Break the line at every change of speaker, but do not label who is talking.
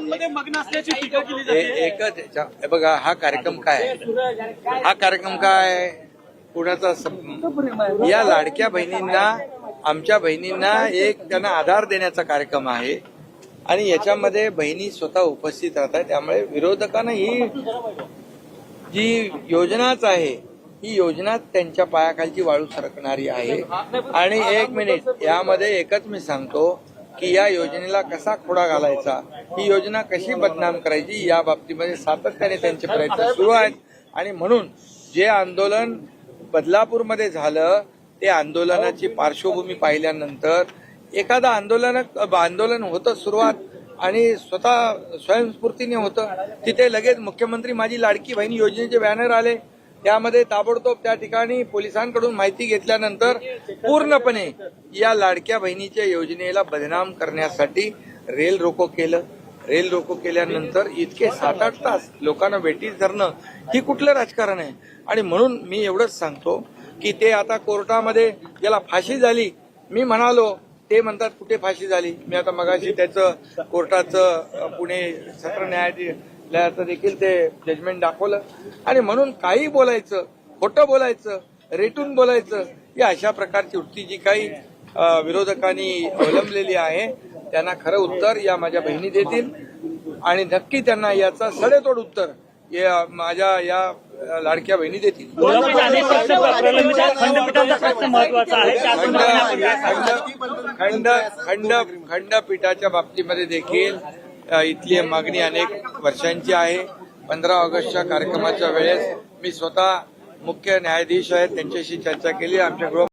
आंदोलनामध्ये मग्न असल्याची टीका केली जाते.
एकच याच्या- हे बघा हा कार्यक्रम काय आहे? हा कार्यक्रम काय आहे? कुणाचा सं- या लाडक्या बहिणींना आमच्या बहिणींना एक त्यांना आधार देण्याचा कार्यक्रम आहे. आणि याच्यामध्ये बहिणी स्वतः उपस्थित राहतात. त्यामुळे विरोधकांना ही जी योजनाच आहे ही योजना त्यांच्या पायाखालची वाळू सरकणारी आहे. आणि एक मिनिट यामध्ये एकच मी सांगतो. की या योजनेला कसा खोडा घालायचा? ही योजना कशी बदनाम करायची? या बाबतीमध्ये सातत्याने त्यांचे प्रयत्न सुरू आहेत. आणि म्हणून जे आंदोलन बदलापूरमध्ये झालं ते आंदोलनाची पार्श्वभूमी पाहिल्यानंतर एखादं आंदोलन आंदोलन होतं सुरुवात आणि स्वतः स्वयंस्फूर्तीने होतं तिथे लगेच मुख्यमंत्री माझी लाडकी बहीण योजनेचे बॅनर आले. त्यामध्ये ताबडतोब त्या ठिकाणी पोलिसांकडून माहिती घेतल्यानंतर पूर्णपणे या लाडक्या बहिणीच्या योजनेला बदनाम करण्यासाठी रेल रोको केलं. रेल रोको केल्यानंतर इतके सात आठ तास लोकांना वेटीस धरणं ही कुठलं राजकारण आहे? आणि म्हणून मी एवढंच सांगतो की ते आता कोर्टामध्ये ज्याला फाशी झाली मी म्हणालो ते म्हणतात कुठे फाशी झाली? मी आता मगाशी त्याचं कोर्टाचं पुणे सत्र न्यायाधीश असल्याचं देखील ते जजमेंट दाखवलं. आणि म्हणून काही बोलायचं खोटं बोलायचं रेटून बोलायचं या अशा प्रकारची वृत्ती जी काही विरोधकांनी अवलंबलेली आहे त्यांना खरं उत्तर या माझ्या बहिणी देतील. आणि नक्की त्यांना याचा सडेतोड उत्तर या माझ्या या लाडक्या बहिणी देतील. खंड खंड खंडपीठाच्या बाबतीमध्ये देखील इथली मागणी अनेक वर्षांची आहे. पंधरा ऑगस्टच्या कार्यक्रमाच्या वेळेस मी स्वतः मुख्य न्यायाधीश आहेत त्यांच्याशी चर्चा केली. आमच्या गृह